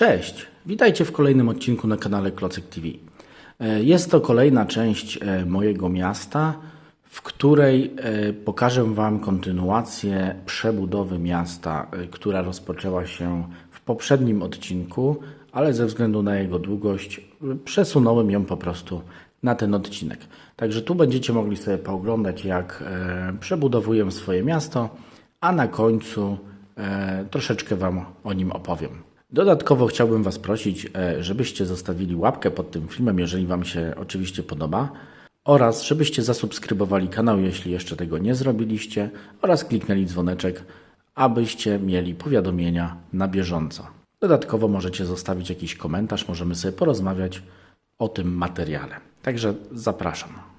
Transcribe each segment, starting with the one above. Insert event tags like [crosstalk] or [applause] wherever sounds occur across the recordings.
Cześć, witajcie w kolejnym odcinku na kanale Klocek TV. E, Jest to kolejna część e, mojego miasta, w której e, pokażę Wam kontynuację przebudowy miasta, która rozpoczęła się w poprzednim odcinku, ale ze względu na jego długość przesunąłem ją po prostu na ten odcinek. Także tu będziecie mogli sobie pooglądać, jak przebudowuję swoje miasto, a na końcu troszeczkę Wam o nim opowiem. Dodatkowo chciałbym Was prosić, e, żebyście zostawili łapkę pod tym filmem, jeżeli Wam się oczywiście podoba, oraz żebyście zasubskrybowali kanał, jeśli jeszcze tego nie zrobiliście, oraz kliknęli dzwoneczek, abyście mieli powiadomienia na bieżąco. Dodatkowo możecie zostawić jakiś komentarz, możemy sobie porozmawiać o tym materiale. Także zapraszam.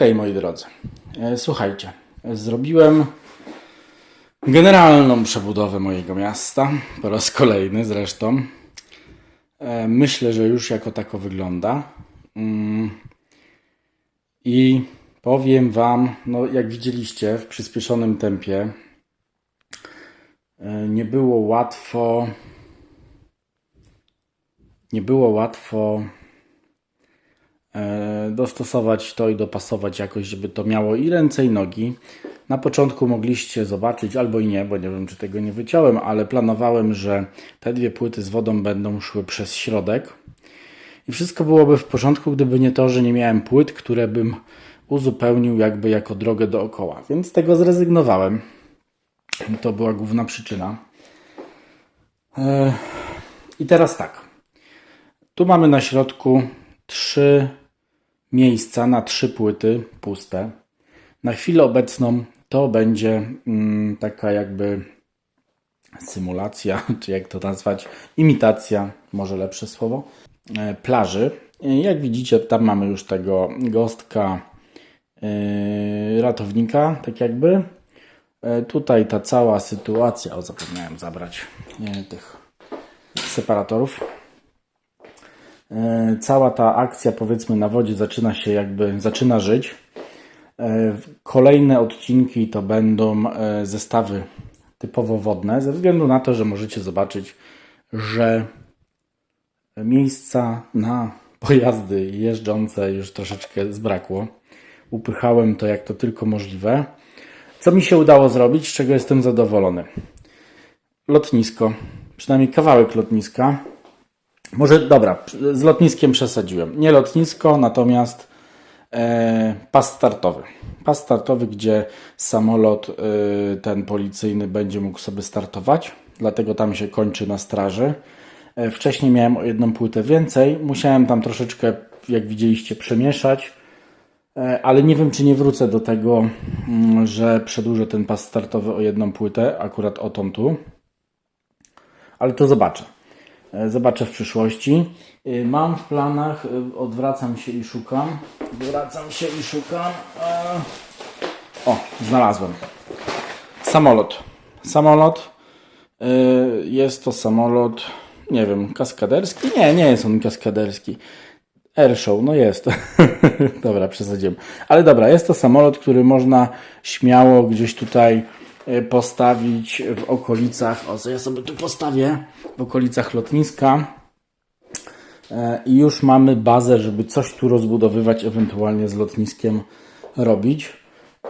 Okej, moi drodzy. E, Słuchajcie, zrobiłem generalną przebudowę mojego miasta, po raz kolejny zresztą. E, Myślę, że już jako tako wygląda. Mm. I powiem Wam, no jak widzieliście, w przyspieszonym tempie e, nie było łatwo. Nie było łatwo dostosować to i dopasować jakoś, żeby to miało i ręce, i nogi. Na początku mogliście zobaczyć, albo i nie, bo nie wiem, czy tego nie wyciąłem, ale planowałem, że te dwie płyty z wodą będą szły przez środek. I wszystko byłoby w porządku, gdyby nie to, że nie miałem płyt, które bym uzupełnił jakby jako drogę dookoła. Więc z tego zrezygnowałem. To była główna przyczyna. E, I teraz tak. Tu mamy na środku trzy miejsca na trzy płyty puste. Na chwilę obecną to będzie mm, taka jakby symulacja, [laughs] czy jak to nazwać, imitacja, może lepsze słowo, e, plaży. Jak widzicie, tam mamy już tego gostka e, ratownika, tak jakby. E, Tutaj ta cała sytuacja, o zapomniałem zabrać tych separatorów. E, Cała ta akcja, powiedzmy, na wodzie zaczyna się jakby, zaczyna żyć. E, Kolejne odcinki to będą e, zestawy typowo wodne, ze względu na to, że możecie zobaczyć, że miejsca na pojazdy jeżdżące już troszeczkę zbrakło. Upychałem to jak to tylko możliwe. Co mi się udało zrobić, z czego jestem zadowolony? Lotnisko, przynajmniej kawałek lotniska. Może dobra, z lotniskiem przesadziłem. Nie lotnisko, natomiast e, pas startowy. Pas startowy, gdzie samolot e, ten policyjny będzie mógł sobie startować, dlatego tam się kończy na straży. E, wcześniej miałem o jedną płytę więcej, musiałem tam troszeczkę, jak widzieliście, przemieszać, e, ale nie wiem, czy nie wrócę do tego, mm, że przedłużę ten pas startowy o jedną płytę, akurat o tą tu, ale to zobaczę. E, Zobaczę w przyszłości. E, Mam w planach, e, odwracam się i szukam. Odwracam się i szukam. O, znalazłem. Samolot. Samolot. Jest to samolot, nie wiem, kaskaderski? Nie, nie jest on kaskaderski. Airshow, no jest. [laughs] dobra, przesadziłem. Ale dobra, jest to samolot, który można śmiało gdzieś tutaj postawić w okolicach. O, co ja sobie tu postawię? W okolicach lotniska. E, I już mamy bazę, żeby coś tu rozbudowywać, ewentualnie z lotniskiem robić.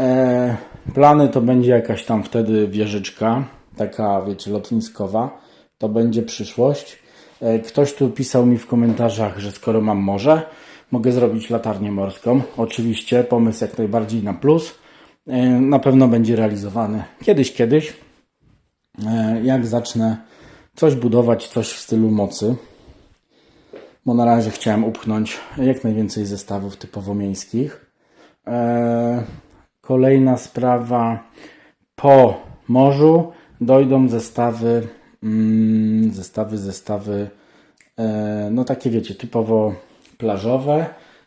E, Plany to będzie jakaś tam wtedy wieżyczka, taka wiecie, lotniskowa. To będzie przyszłość. E, Ktoś tu pisał mi w komentarzach, że skoro mam morze, mogę zrobić latarnię morską. Oczywiście pomysł jak najbardziej na plus. E, Na pewno będzie realizowany kiedyś, kiedyś. E, Jak zacznę coś budować, coś w stylu mocy bo na razie chciałem upchnąć jak najwięcej zestawów typowo miejskich. Eee, Kolejna sprawa, po morzu dojdą zestawy, mm, zestawy, zestawy, e, no takie wiecie, typowo plażowe.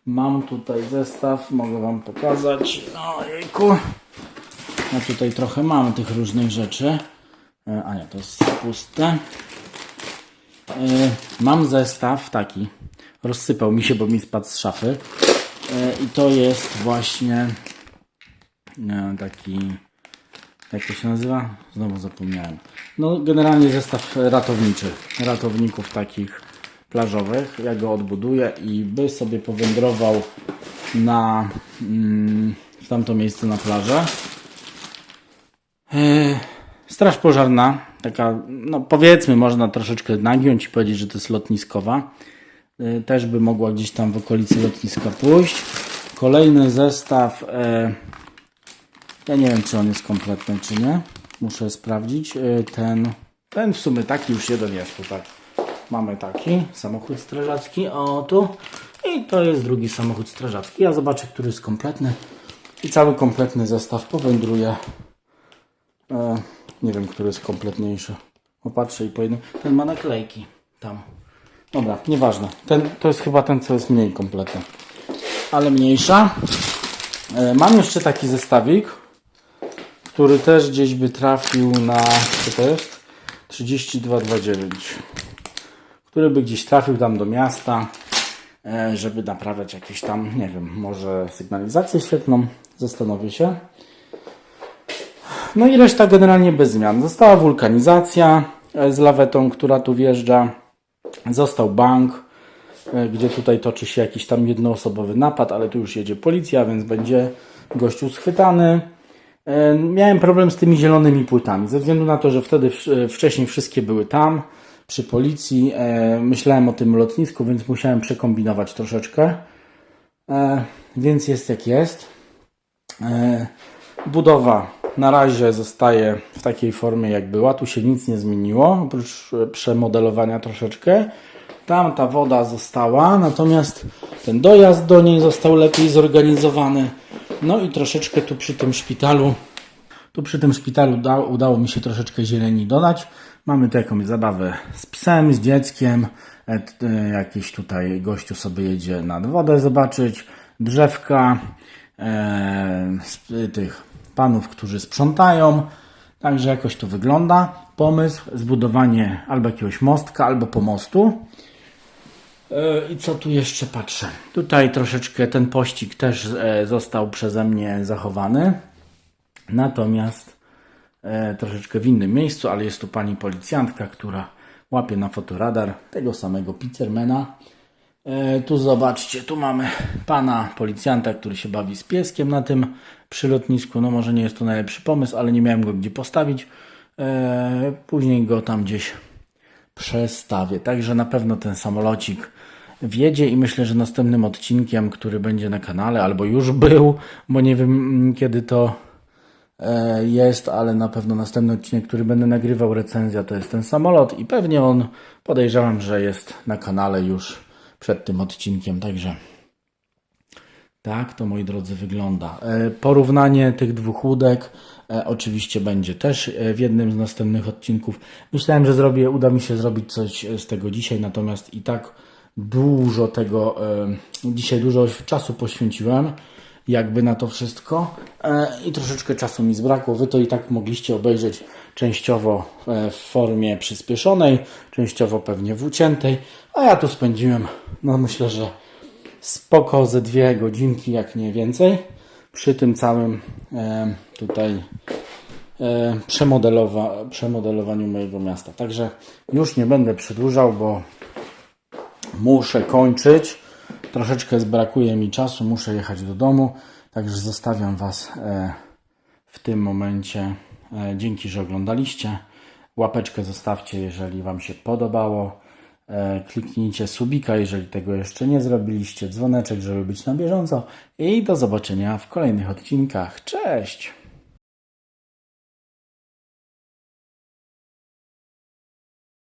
Mam tutaj zestaw, mogę Wam pokazać. Ojejku. Ja tutaj trochę mam tych różnych rzeczy. E, A nie, to jest puste. E, Mam zestaw taki. Rozsypał mi się, bo mi spadł z szafy. E, I to jest właśnie taki. Jak to się nazywa? Znowu zapomniałem. No, generalnie zestaw ratowniczy. Ratowników takich plażowych. Ja go odbuduję i by sobie powędrował na mm, w tamto miejsce na plażę. E, Straż pożarna, taka, no powiedzmy, można troszeczkę nagiąć i powiedzieć, że to jest lotniskowa. E, Też by mogła gdzieś tam w okolicy lotniska pójść. Kolejny zestaw, e, ja nie wiem, czy on jest kompletny, czy nie. Muszę sprawdzić. Ten, ten w sumie taki już jeden jest tutaj. Mamy taki samochód strażacki, o tu. I to jest drugi samochód strażacki. Ja zobaczę, który jest kompletny. I cały kompletny zestaw powędruje E, nie wiem, który jest kompletniejszy. Popatrzę i po jednym. Ten ma naklejki. Tam. Dobra, nieważne. Ten, to jest chyba ten, co jest mniej kompletny. Ale mniejsza. E, Mam jeszcze taki zestawik, który też gdzieś by trafił na, co to jest? 32,29 który by gdzieś trafił tam do miasta, e, żeby naprawiać jakieś tam, nie wiem, może sygnalizację świetlną, zastanowię się. No i reszta generalnie bez zmian. Została wulkanizacja e, z lawetą, która tu wjeżdża. Został bank, e, gdzie tutaj toczy się jakiś tam jednoosobowy napad, ale tu już jedzie policja, więc będzie gościu schwytany. Miałem problem z tymi zielonymi płytami, ze względu na to, że wtedy wcześniej wszystkie były tam, przy policji. E, Myślałem o tym lotnisku, więc musiałem przekombinować troszeczkę. E, Więc jest jak jest. E, Budowa na razie zostaje w takiej formie jak była. Tu się nic nie zmieniło, oprócz e, przemodelowania troszeczkę. Tam ta woda została, natomiast ten dojazd do niej został lepiej zorganizowany. No i troszeczkę tu przy tym szpitalu, tu przy tym szpitalu da, udało mi się troszeczkę zieleni dodać. Mamy tu jakąś zabawę z psem, z dzieckiem. E, e, Jakiś tutaj gościu sobie jedzie nad wodę zobaczyć. Drzewka e, z tych panów, którzy sprzątają. Także jakoś to wygląda. Pomysł, zbudowanie albo jakiegoś mostka, albo pomostu. E, I co tu jeszcze patrzę? Tutaj troszeczkę ten pościg też e, został przeze mnie zachowany. Natomiast e, troszeczkę w innym miejscu, ale jest tu pani policjantka, która łapie na fotoradar tego samego pizzermana. E, tu zobaczcie, tu mamy pana policjanta, który się bawi z pieskiem na tym przylotnisku. No może nie jest to najlepszy pomysł, ale nie miałem go gdzie postawić. E, później go tam gdzieś przestawię. Także na pewno ten samolocik wjedzie i myślę, że następnym odcinkiem, który będzie na kanale, albo już był, bo nie wiem kiedy to e, jest, ale na pewno następny odcinek, który będę nagrywał, recenzja, to jest ten samolot i pewnie on podejrzewam, że jest na kanale już przed tym odcinkiem, także tak to moi drodzy wygląda. E, Porównanie tych dwóch łódek e, oczywiście będzie też e, w jednym z następnych odcinków. Myślałem, że zrobię, uda mi się zrobić coś e, z tego dzisiaj, natomiast i tak dużo tego, e, dzisiaj dużo czasu poświęciłem jakby na to wszystko e, i troszeczkę czasu mi zbrakło. Wy to i tak mogliście obejrzeć częściowo e, w formie przyspieszonej, częściowo pewnie w uciętej, a ja tu spędziłem, no myślę, że spoko ze dwie godzinki, jak nie więcej, przy tym całym e, tutaj przemodelowa, przemodelowaniu mojego miasta. Także już nie będę przedłużał, bo muszę kończyć. Troszeczkę zbrakuje mi czasu, muszę jechać do domu. Także zostawiam Was e, w tym momencie. E, Dzięki, że oglądaliście. Łapeczkę zostawcie, jeżeli Wam się podobało. E, Kliknijcie subika, jeżeli tego jeszcze nie zrobiliście. Dzwoneczek, żeby być na bieżąco. I do zobaczenia w kolejnych odcinkach. Cześć!